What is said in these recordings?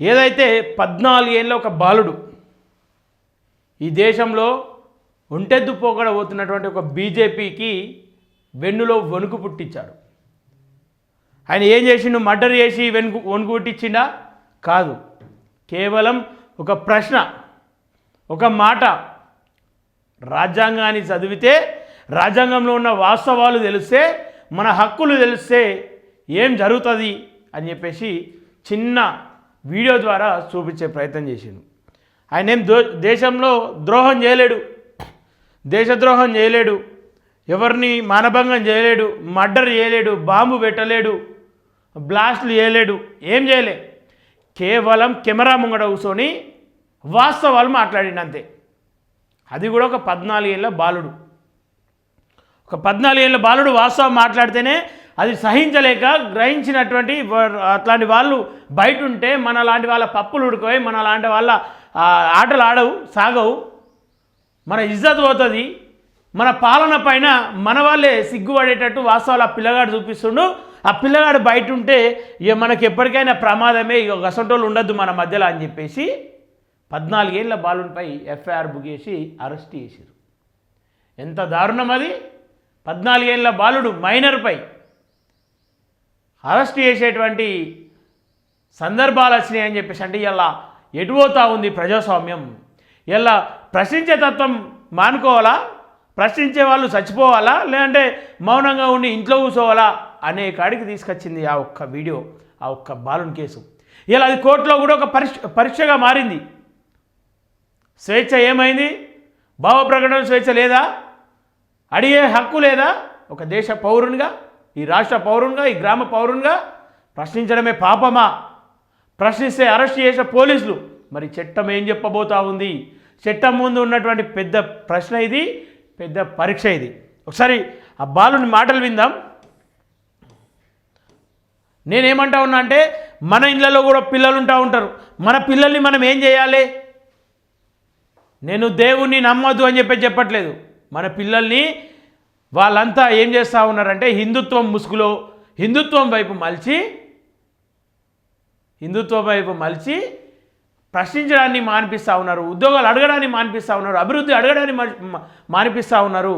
ఏదైతే పద్నాలుగేళ్ళ ఒక బాలుడు ఈ దేశంలో ఒంటెద్దు పోకడ పోతున్నటువంటి ఒక బీజేపీకి వెన్నులో వణుకు పుట్టించాడు. ఆయన ఏం చేసిండు? మర్డర్ చేసి వెనుకు వణుకు పుట్టించిండా? కాదు. కేవలం ఒక ప్రశ్న ఒక మాట రాజ్యాంగాన్ని చదివితే రాజ్యాంగంలో ఉన్న వాస్తవాలు తెలిస్తే మన హక్కులు తెలిస్తే ఏం జరుగుతుంది అని చెప్పేసి చిన్న వీడియో ద్వారా చూపించే ప్రయత్నం చేసిండు. ఆయన ఏం దో దేశంలో ద్రోహం చేయలేడు. దేశద్రోహం చేయలేడు. ఎవరిని మానభంగం చేయలేడు. మర్డర్ చేయలేడు. బాంబు పెట్టలేడు. బ్లాస్ట్లు చేయలేడు. ఏం చేయలే. కేవలం కెమెరా ముంగడ కూర్చొని వాస్తవాలు మాట్లాడిండు అంతే. అది కూడా ఒక పద్నాలుగేళ్ళ బాలుడు. ఒక పద్నాలుగేళ్ళ బాలుడు వాస్తవం మాట్లాడితేనే అది సహించలేక గ్రహించినటువంటి అట్లాంటి వాళ్ళు బయట ఉంటే మన లాంటి వాళ్ళ పప్పులు ఉడుకోయి మన లాంటి వాళ్ళ ఆటలు ఆడవు సాగవు. మన ఇజ్జత్ పోతుంది. మన పాలన పైన మన వాళ్ళే సిగ్గుపడేటట్టు వాస్తవాలు ఆ పిల్లగాడు చూపిస్తుండు. ఆ పిల్లగాడు బయట ఉంటే ఇక మనకి ఎప్పటికైనా ప్రమాదమే ఇక గసంటోళ్ళు ఉండొద్దు మన మధ్యలో అని చెప్పేసి పద్నాలుగేళ్ళ బాలునిపై ఎఫ్ఐఆర్ బుక్ చేసి అరెస్ట్ చేశారు ఎంత దారుణం అది? పద్నాలుగేళ్ళ బాలుడు మైనర్పై అరెస్ట్ చేసేటువంటి సందర్భాలు వచ్చినాయి అని చెప్పేసి అంటే ఇలా ఎటుపోతా ఉంది ప్రజాస్వామ్యం? ఇలా ప్రశ్నించే తత్వం మానుకోవాలా? ప్రశ్నించే వాళ్ళు చచ్చిపోవాలా? లేదంటే మౌనంగా ఉండి ఇంట్లో కూర్చోవాలా? అనే కాడికి తీసుకొచ్చింది ఆ ఒక్క వీడియో ఆ ఒక్క బాలుని కేసు. ఇలా అది కోర్టులో కూడా ఒక పరీక్ష పరీక్షగా మారింది. స్వేచ్ఛ ఏమైంది? భావ ప్రకటన స్వేచ్ఛ లేదా? అడిగే హక్కు లేదా? ఒక దేశ పౌరునిగా? ఈ రాష్ట్ర పౌరునిగా ఈ గ్రామ పౌరునిగా ప్రశ్నించడమే పాపమా? ప్రశ్నిస్తే అరెస్ట్ చేసిన పోలీసులు. మరి చట్టం ఏం చెప్పబోతా ఉంది? చట్టం ముందు ఉన్నటువంటి పెద్ద ప్రశ్న ఇది పెద్ద పరీక్ష ఇది. ఒకసారి ఆ బాలుని మాటలు విందాం. నేనేమంటా ఉన్నా అంటే మన ఇళ్ళలో కూడా పిల్లలు ఉంటా ఉంటారు. మన పిల్లల్ని మనం ఏం చేయాలి? నేను దేవుణ్ణి నమ్మద్దు అని చెప్పి చెప్పట్లేదు. మన పిల్లల్ని వాళ్ళంతా ఏం చేస్తూ ఉన్నారంటే హిందుత్వం ముసుగులో హిందుత్వం వైపు మలిచి హిందుత్వం వైపు మలిచి ప్రశ్నించడాన్ని మానిపిస్తూ ఉన్నారు ఉద్యోగాలు అడగడాన్ని మానిపిస్తూ ఉన్నారు అభివృద్ధి అడగడాన్ని మానిపిస్తూ ఉన్నారు.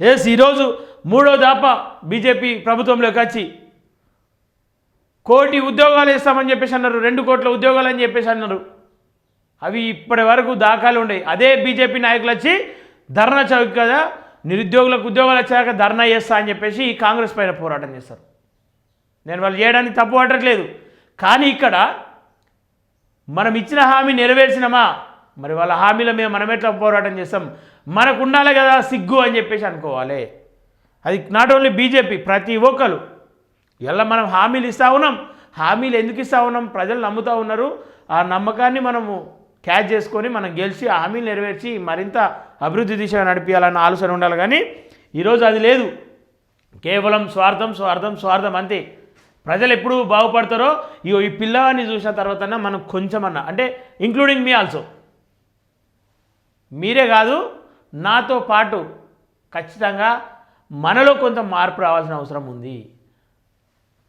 ఎస్ ఈరోజు మూడో దాప బీజేపీ ప్రభుత్వంలోకి వచ్చి కోటి ఉద్యోగాలు ఇస్తామని చెప్పేసి అన్నారు రెండు కోట్ల ఉద్యోగాలు అని చెప్పేసి అన్నారు. అవి ఇప్పటి వరకు దాఖలు ఉండేవి అదే బీజేపీ నాయకులు వచ్చి ధర్నా చౌక్ కదా నిరుద్యోగులకు ఉద్యోగాలు వచ్చాక ధర్నా చేస్తా అని చెప్పేసి ఈ కాంగ్రెస్ పైన పోరాటం చేస్తారు. నేను వాళ్ళు చేయడానికి తప్పు పట్టట్లేదు. కానీ ఇక్కడ మనం ఇచ్చిన హామీ నెరవేర్చినమా? మరి వాళ్ళ హామీల మేము మనం ఎట్లా పోరాటం చేస్తాం? మనకు ఉండాలి కదా సిగ్గు అని చెప్పేసి అనుకోవాలి. అది నాట్ ఓన్లీ బీజేపీ ప్రతి ఒక్కరు. ఇలా మనం హామీలు ఇస్తూ ఉన్నాం? హామీలు ఎందుకు ఇస్తూ ఉన్నాం? ప్రజలు నమ్ముతూ ఉన్నారు. ఆ నమ్మకాన్ని మనము క్యాచ్ చేసుకొని మనం గెలిచి ఆ హామీలు నెరవేర్చి మరింత అభివృద్ధి దిశగా నడిపించాలన్న ఆలోచన ఉండాలి. కానీ ఈరోజు అది లేదు. కేవలం స్వార్థం స్వార్థం స్వార్థం అంతే. ప్రజలు ఎప్పుడు బాగుపడతారో ఇగో ఈ పిల్లవాడిని చూసిన తర్వాత మనం కొంచెమన్నా. అంటే ఇంక్లూడింగ్ మీ ఆల్సో మీరే కాదు నాతో పాటు ఖచ్చితంగా మనలో కొంత మార్పు రావాల్సిన అవసరం ఉంది.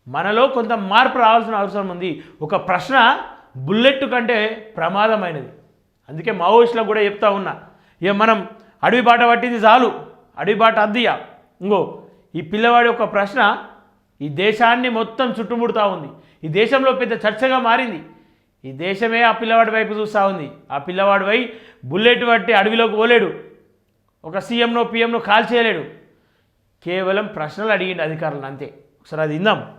మనలో కొంత మార్పు రావాల్సిన అవసరం ఉంది. ఒక ప్రశ్న బుల్లెట్ కంటే ప్రమాదమైనది. అందుకే మావోయిస్టులకు కూడా చెప్తా ఉన్నా. ఇక మనం అడవి బాట పట్టింది చాలు. అడవి బాట అద్దియా? ఇంకో ఈ పిల్లవాడి ఒక ప్రశ్న ఈ దేశాన్ని మొత్తం చుట్టుముడుతూ ఉంది. ఈ దేశంలో పెద్ద చర్చగా మారింది. ఈ దేశమే ఆ పిల్లవాడి వైపు చూస్తూ ఉంది. ఆ పిల్లవాడి వై బుల్లెట్ పట్టి అడవిలోకి పోలేడు. ఒక సీఎంనో పీఎంనో కాల్ చేయలేడు. కేవలం ప్రశ్నలు అడిగిండు అధికారులను అంతే. ఒకసారి అది ఇందాం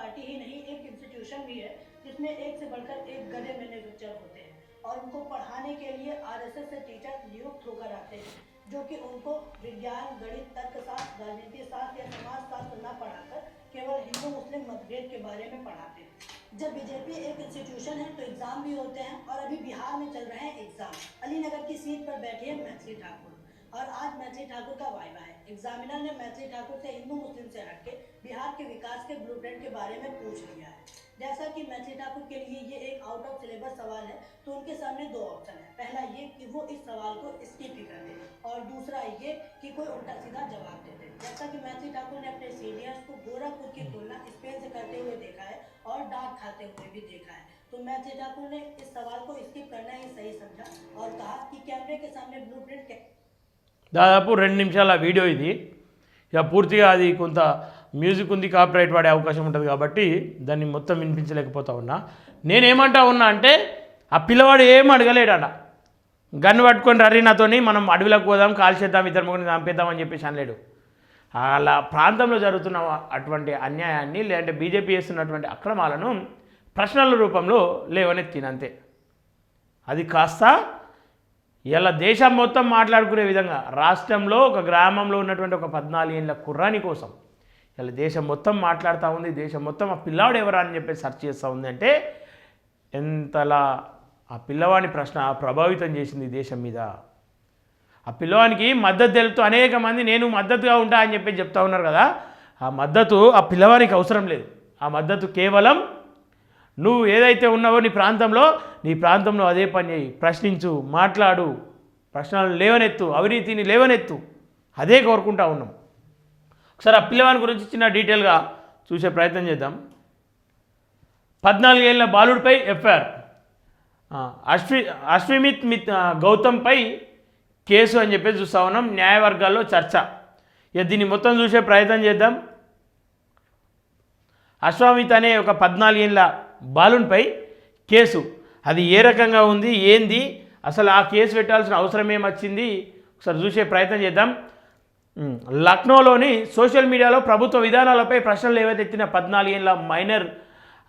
पार्टी ही नहीं, एक इंस्टीट्यूशन भी है, जिसमें एक से बढ़कर एक गधे मैन्युफैक्चर होते हैं। और उनको पढ़ाने के लिए आरएसएस से टीचर नियुक्त होकर आते हैं, जो कि उनको विज्ञान, गणित तर्कशास्त्र राजनीति शास्त्र या समाज शास्त्र न पढ़ाकर केवल हिंदू, मुस्लिम मतभेद के बारे में पढ़ाते हैं। जब बीजेपी एक इंस्टीट्यूशन है तो एग्ज़ाम भी होते हैं और अभी बिहार में चल रहे हैं एग्ज़ाम अलीनगर की सीट पर बैठी है मैथिली ठाकुर। और आज मैथिली ठाकुर का वायवा है। एग्जामिनर ने मैथिली ठाकुर से हिंदू, मुस्लिम से हटके बिहार के विकास के ब्लूप्रिंट के बारे में पूछ लिया है। जैसा कि मैथिली ठाकुर के लिए ये एक आउट ऑफ़ सिलेबस सवाल है तो उनके सामने दो ऑप्शन है। पहला ये कि वो इस सवाल को स्किप ही कर दे और दूसरा ये कि कोई उल्टा सीधा जवाब दे दे जैसा कि मैथिली ठाकुर ने अपने सीनियर्स को गोरखपुर की तुलना स्पेन से करते हुए देखा है और डांट खाते हुए भी देखा है। तो मैथिली ठाकुर ने इस सवाल को स्किप करना ही सही समझा और कहा कि कैमरे के सामने ब्लू प्रिंट దాదాపు రెండు నిమిషాల వీడియో ఇది. ఇక పూర్తిగా అది కొంత మ్యూజిక్ ఉంది కాపీరైట్ వాడే అవకాశం ఉంటుంది కాబట్టి దాన్ని మొత్తం వినిపించలేకపోతా ఉన్నా. నేనేమంటా ఉన్నా అంటే ఆ పిల్లవాడు ఏం అడగలేడట. గన్ పట్టుకొని రర్రీ నాతోని మనం అడవిలోకి పోదాం కాల్ చేద్దాం ఇద్దరు ముగ్గురిని చంపేద్దామని చెప్పేసి అనలేడు. అలా ప్రాంతంలో జరుగుతున్న అటువంటి అన్యాయాన్ని లేదంటే బీజేపీ చేస్తున్నటువంటి అక్రమాలను ప్రశ్నల రూపంలో లేవనెత్తినంతే అది కాస్త ఇలా దేశం మొత్తం మాట్లాడుకునే విధంగా రాష్ట్రంలో ఒక గ్రామంలో ఉన్నటువంటి ఒక పద్నాలుగు ఏళ్ళ కుర్రాని కోసం ఇలా దేశం మొత్తం మాట్లాడుతూ ఉంది దేశం మొత్తం ఆ పిల్లవాడు ఎవరా అని చెప్పి సెర్చ్ చేస్తూ ఉంది అంటే ఎంతలా ఆ పిల్లవాడి ప్రశ్న ప్రభావితం చేసింది దేశం మీద. ఆ పిల్లవానికి మద్దతు తెలుపుతూ అనేక మంది నేను మద్దతుగా ఉంటా అని చెప్పి చెప్తా ఉన్నారు కదా. ఆ మద్దతు ఆ పిల్లవానికి అవసరం లేదు. ఆ మద్దతు కేవలం నువ్వు ఏదైతే ఉన్నావో నీ ప్రాంతంలో నీ ప్రాంతంలో అదే పని చేయి. ప్రశ్నించు మాట్లాడు. ప్రశ్నలు లేవనెత్తు అవినీతిని లేవనెత్తు. అదే కోరుకుంటా ఉన్నాం. ఒకసారి ఆ పిల్లవాని గురించి చిన్న డీటెయిల్గా చూసే ప్రయత్నం చేద్దాం. పద్నాలుగేళ్ళ బాలుడిపై ఎఫ్ఐఆర్. అశ్వి అశ్విమిత్ మిత్ గౌతమ్పై కేసు అని చెప్పేసి చూస్తా ఉన్నాం. న్యాయవర్గాల్లో చర్చ. ఇక దీన్ని మొత్తం చూసే ప్రయత్నం చేద్దాం. అశ్వామిత్ అనే ఒక పద్నాలుగేళ్ళ బాలున్పై కేసు. అది ఏ రకంగా ఉంది ఏంది అసలు ఆ కేసు పెట్టాల్సిన అవసరం ఏమొచ్చింది ఒకసారి చూసే ప్రయత్నం చేద్దాం. లక్నోలోని సోషల్ మీడియాలో ప్రభుత్వ విధానాలపై ప్రశ్నలు ఏవైతెత్తిన పద్నాలుగేళ్ళ మైనర్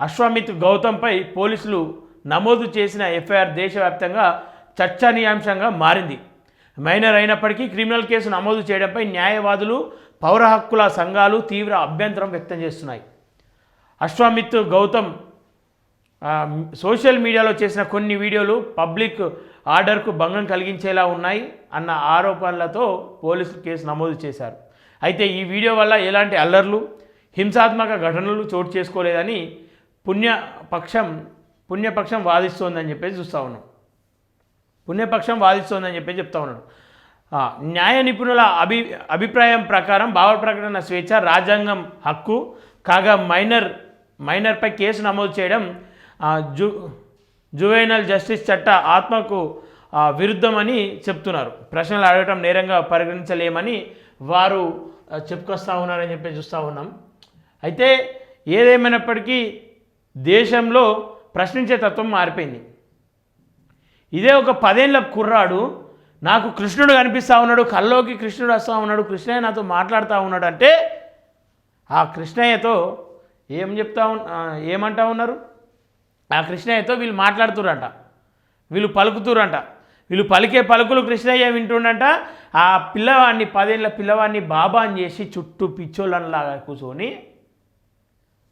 అశ్వామిత్ గౌతమ్పై పోలీసులు నమోదు చేసిన ఎఫ్ఐఆర్ దేశవ్యాప్తంగా చర్చనీయాంశంగా మారింది. మైనర్ అయినప్పటికీ క్రిమినల్ కేసు నమోదు చేయడంపై న్యాయవాదులు పౌర హక్కుల సంఘాలు తీవ్ర అభ్యంతరం వ్యక్తం చేస్తున్నాయి. అశ్వామిత్ గౌతమ్ సోషల్ మీడియాలో చేసిన కొన్ని వీడియోలు పబ్లిక్ ఆర్డర్కు భంగం కలిగించేలా ఉన్నాయి అన్న ఆరోపణలతో పోలీసులు కేసు నమోదు చేశారు. అయితే ఈ వీడియో వల్ల ఎలాంటి అల్లర్లు హింసాత్మక ఘటనలు చోటు చేసుకోలేదని పుణ్యపక్షం పుణ్యపక్షం వాదిస్తోందని చెప్పేసి చూస్తూ ఉన్నాం. పుణ్యపక్షం వాదిస్తోందని చెప్పి చెప్తా ఉన్నాడు న్యాయ నిపుణుల అభి అభిప్రాయం ప్రకారం భావ ప్రకటన స్వేచ్ఛ రాజ్యాంగం హక్కు కాగా మైనర్ మైనర్పై కేసు నమోదు చేయడం జు జువైనల్ జస్టిస్ చట్ట ఆత్మకు విరుద్ధమని చెప్తున్నారు. ప్రశ్నలు అడగటం నేరంగా పరిగణించలేమని వారు చెప్పుకొస్తూ చెప్పుకొస్తా ఉన్నారని చెప్పి చూస్తూ ఉన్నాం. అయితే ఏదేమైనప్పటికీ దేశంలో ప్రశ్నించే తత్వం మారిపోయింది. ఇదే ఒక పదేళ్ళ కుర్రాడు నాకు కృష్ణుడు కనిపిస్తూ ఉన్నాడు కల్లోకి కృష్ణుడు వస్తూ ఉన్నాడు కృష్ణయ్య నాతో మాట్లాడుతూ ఉన్నాడు అంటే ఆ కృష్ణయ్యతో ఏం చెప్తా ఏమంటా ఉన్నారు? ఆ కృష్ణయ్యతో వీళ్ళు మాట్లాడుతురంట వీళ్ళు పలుకుతురంట వీళ్ళు పలికే పలుకులు కృష్ణయ్య వింటుండంట. ఆ పిల్లవాడిని పదేళ్ళ పిల్లవాడిని బాబా అని చేసి చుట్టూ పిచ్చోళ్ళలాగా కూర్చొని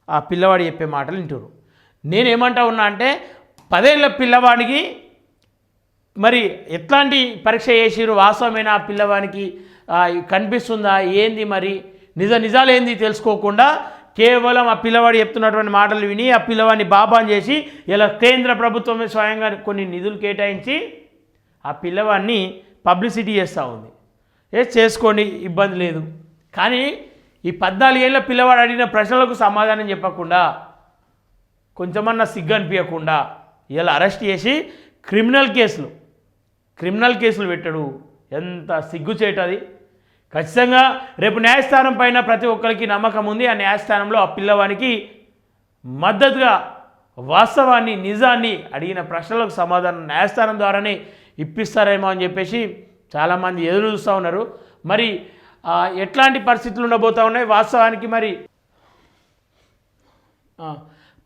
ఆ పిల్లవాడు చెప్పే మాటలు వింటురు నేనేమంటా ఉన్నా అంటే పదేళ్ళ పిల్లవాడికి మరి ఎట్లాంటి పరీక్ష చేసిరు వాస్తవమైన ఆ పిల్లవానికి కనిపిస్తుందా? ఏంది మరి? నిజ నిజాలు ఏంది తెలుసుకోకుండా కేవలం ఆ పిల్లవాడు చెప్తున్నటువంటి మాటలు విని ఆ పిల్లవాడిని బాబాన్ చేసి ఇలా కేంద్ర ప్రభుత్వమే స్వయంగా కొన్ని నిధులు కేటాయించి ఆ పిల్లవాడిని పబ్లిసిటీ చేస్తూ ఉంది. ఏ చేసుకోండి ఇబ్బంది లేదు. కానీ ఈ పద్నాలుగేళ్ళ పిల్లవాడు అడిగిన ప్రశ్నలకు సమాధానం చెప్పకుండా కొంచెమన్నా సిగ్గు అనిపించకుండా ఇలా అరెస్ట్ చేసి క్రిమినల్ కేసులు క్రిమినల్ కేసులు పెట్టడు. ఎంత సిగ్గు చేయటది ఖచ్చితంగా రేపు న్యాయస్థానం పైన ప్రతి ఒక్కరికి నమ్మకం ఉంది. ఆ న్యాయస్థానంలో ఆ పిల్లవానికి మద్దతుగా వాస్తవాన్ని నిజాన్ని అడిగిన ప్రశ్నలకు సమాధానం న్యాయస్థానం ద్వారానే ఇప్పిస్తారేమో అని చెప్పేసి చాలామంది ఎదురు చూస్తూ ఉన్నారు. మరి ఎట్లాంటి పరిస్థితులు ఉండబోతూ ఉన్నాయి? వాస్తవానికి మరి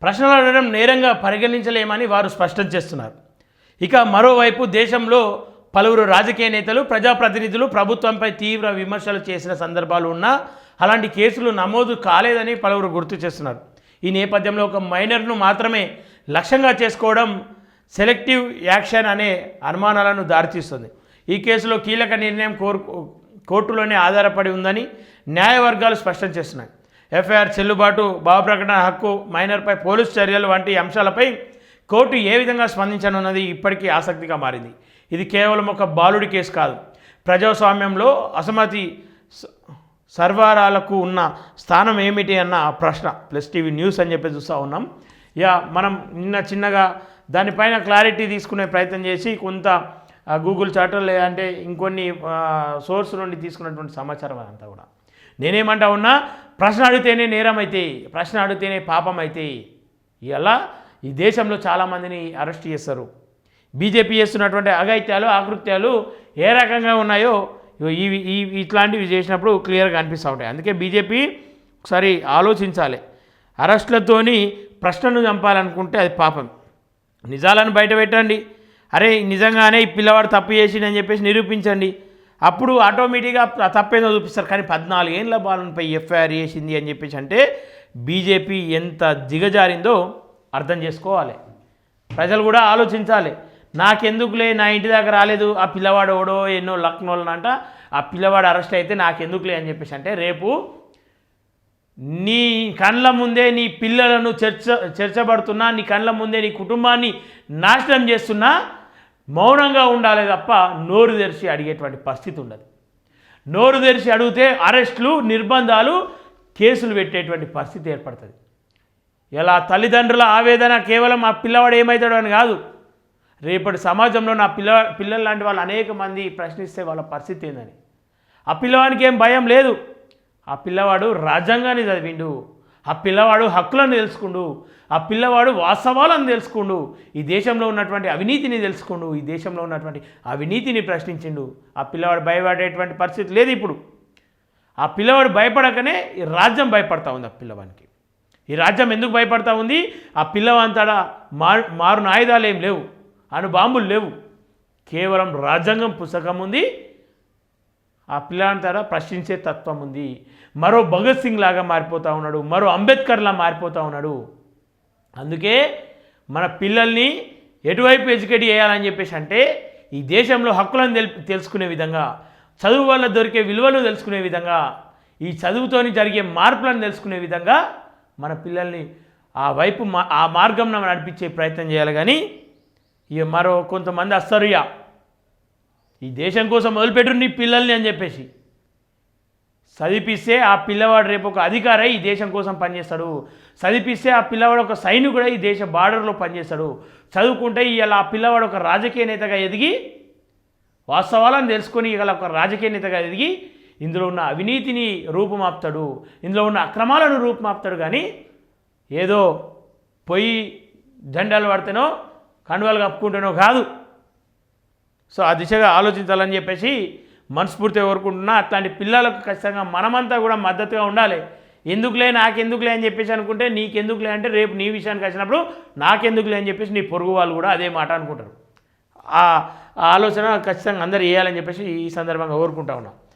ప్రశ్నలు అడగడం నేరంగా పరిగణించలేమని వారు స్పష్టం చేస్తున్నారు. ఇక మరోవైపు దేశంలో పలువురు రాజకీయ నేతలు ప్రజాప్రతినిధులు ప్రభుత్వంపై తీవ్ర విమర్శలు చేసిన సందర్భాలు ఉన్నా అలాంటి కేసులు నమోదు కాలేదని పలువురు గుర్తు చేస్తున్నారు. ఈ నేపథ్యంలో ఒక మైనర్ను మాత్రమే లక్ష్యంగా చేసుకోవడం సెలెక్టివ్ యాక్షన్ అనే అనుమానాలను దారితీస్తుంది. ఈ కేసులో కీలక నిర్ణయం కోరు కోర్టులోనే ఆధారపడి ఉందని న్యాయవర్గాలు స్పష్టం చేస్తున్నాయి. ఎఫ్ఐఆర్ చెల్లుబాటు భావ ప్రకటన హక్కు మైనర్పై పోలీసు చర్యలు వంటి అంశాలపై కోర్టు ఏ విధంగా స్పందించనున్నది ఇప్పటికీ ఆసక్తిగా మారింది. ఇది కేవలం ఒక బాలుడి కేసు కాదు. ప్రజాస్వామ్యంలో అసమ్మతి స- సర్వారాలకు ఉన్న స్థానం ఏమిటి అన్న ప్రశ్న. ప్లస్ టీవీ న్యూస్ అని చెప్పి చూస్తూ ఉన్నాం. ఇక మనం నిన్న చిన్నగా దానిపైన క్లారిటీ తీసుకునే ప్రయత్నం చేసి కొంత గూగుల్ చాటర్ లేదంటే ఇంకొన్ని సోర్స్ నుండి తీసుకున్నటువంటి సమాచారం అదంతా కూడా. నేనేమంటా ఉన్నా ప్రశ్న అడిగితేనే నేరం అయితే ప్రశ్న అడిగితేనే పాపం అయితే ఇలా ఈ దేశంలో చాలామందిని అరెస్ట్ చేస్తారు. బీజేపీ చేస్తున్నటువంటి అగైత్యాలు ఆకృత్యాలు ఏ రకంగా ఉన్నాయో ఇవి ఈ ఇట్లాంటివి చేసినప్పుడు క్లియర్గా అనిపిస్తూ ఉంటాయి. అందుకే బీజేపీ ఒకసారి ఆలోచించాలి. అరెస్టులతోని ప్రశ్నను చంపాలనుకుంటే అది పాపం. నిజాలను బయట పెట్టండి. అరే నిజంగానే ఈ పిల్లవాడు తప్పు చేసిండని చెప్పేసి నిరూపించండి. అప్పుడు ఆటోమేటిక్గా తప్పేదో చూపిస్తారు. కానీ పద్నాలుగు ఏళ్ళ బాలనపై ఎఫ్ఐఆర్ చేసింది అని చెప్పేసి అంటే బీజేపీ ఎంత దిగజారిందో అర్థం చేసుకోవాలి. ప్రజలు కూడా ఆలోచించాలి. నాకెందుకులే నా ఇంటి దాకా రాలేదు ఆ పిల్లవాడు ఓడో ఎన్నో లక్నోళ్ళనంట ఆ పిల్లవాడు అరెస్ట్ అయితే నాకెందుకులే అని చెప్పేసి అంటే రేపు నీ కళ్ళ ముందే నీ పిల్లలను చర్చ చర్చబడుతున్నా నీ కళ్ళ ముందే నీ కుటుంబాన్ని నాశనం చేస్తున్నా మౌనంగా ఉండాలి తప్ప నోరు తెరిచి అడిగేటువంటి పరిస్థితి ఉండదు. నోరు తెరిచి అడిగితే అరెస్టులు నిర్బంధాలు కేసులు పెట్టేటువంటి పరిస్థితి ఏర్పడుతుంది. ఇలా తల్లిదండ్రుల ఆవేదన కేవలం ఆ పిల్లవాడు ఏమవుతాడో అని కాదు. రేపటి సమాజంలో నా పిల్ల పిల్లల లాంటి వాళ్ళు అనేక మంది ప్రశ్నిస్తే వాళ్ళ పరిస్థితి ఏందని. ఆ పిల్లవానికి ఏం భయం లేదు. ఆ పిల్లవాడు రాజ్యాంగాన్ని చదివిండు. ఆ పిల్లవాడు హక్కులను తెలుసుకుండు. ఆ పిల్లవాడు వాస్తవాలను తెలుసుకుండు. ఈ దేశంలో ఉన్నటువంటి అవినీతిని తెలుసుకుండు. ఈ దేశంలో ఉన్నటువంటి అవినీతిని ప్రశ్నించిండు. ఆ పిల్లవాడు భయపడేటువంటి పరిస్థితి లేదు ఇప్పుడు. ఆ పిల్లవాడు భయపడకనే ఈ రాజ్యం భయపడతా ఉంది ఆ పిల్లవానికి. ఈ రాజ్యం ఎందుకు భయపడతా ఉంది? ఆ పిల్లవంతటా మారు మారున ఆయుధాలు ఏం లేవు. అను బాంబులు లేవు. కేవలం రాజ్యాంగం పుస్తకం ఉంది. ఆ పిల్లంతటా ప్రశ్నించే తత్వం ఉంది. మరో భగత్ సింగ్ లాగా మారిపోతూ ఉన్నాడు. మరో అంబేద్కర్లా మారిపోతూ ఉన్నాడు. అందుకే మన పిల్లల్ని ఎటువైపు ఎడ్యుకేట్ చేయాలని చెప్పేసి అంటే ఈ దేశంలో హక్కులను తెల్ తెలుసుకునే విధంగా చదువు వల్ల దొరికే విలువలు తెలుసుకునే విధంగా ఈ చదువుతోని జరిగే మార్పులను తెలుసుకునే విధంగా మన పిల్లల్ని ఆ వైపు మా ఆ మార్గం నడిపించే ప్రయత్నం చేయాలి. కానీ ఇక మరో కొంతమంది అస్తరుయా ఈ దేశం కోసం మొదలుపెట్టు నీ పిల్లల్ని అని చెప్పేసి. చదివిస్తే ఆ పిల్లవాడు రేపు ఒక అధికారై ఈ దేశం కోసం పనిచేస్తాడు. చదివిస్తే ఆ పిల్లవాడు ఒక సైనికుడై ఈ దేశ బార్డర్లో పనిచేస్తాడు. చదువుకుంటే ఇలా ఆ పిల్లవాడు ఒక రాజకీయ నేతగా ఎదిగి వాస్తవాలను తెలుసుకొని ఇవాళ ఒక రాజకీయ నేతగా ఎదిగి ఇందులో ఉన్న అవినీతిని రూపుమాపుతాడు. ఇందులో ఉన్న అక్రమాలను రూపుమాపుతాడు. కానీ ఏదో పొయ్యి జెండాలు పడితేనో కండువాలు కప్పుకుంటేనో కాదు. సో ఆ దిశగా ఆలోచించాలని చెప్పేసి మనస్ఫూర్తిగా కోరుకుంటున్నా అట్లాంటి పిల్లలకు ఖచ్చితంగా మనమంతా కూడా మద్దతుగా ఉండాలి. ఎందుకులే నాకెందుకులే అని చెప్పేసి అనుకుంటే నీకెందుకులే అంటే రేపు నీ విషయానికి వచ్చినప్పుడు నాకెందుకులే అని చెప్పేసి నీ పొరుగు వాళ్ళు కూడా అదే మాట అనుకుంటారు. ఆ ఆలోచన ఖచ్చితంగా అందరు వేయాలని చెప్పేసి ఈ సందర్భంగా కోరుకుంటా ఉన్నాం.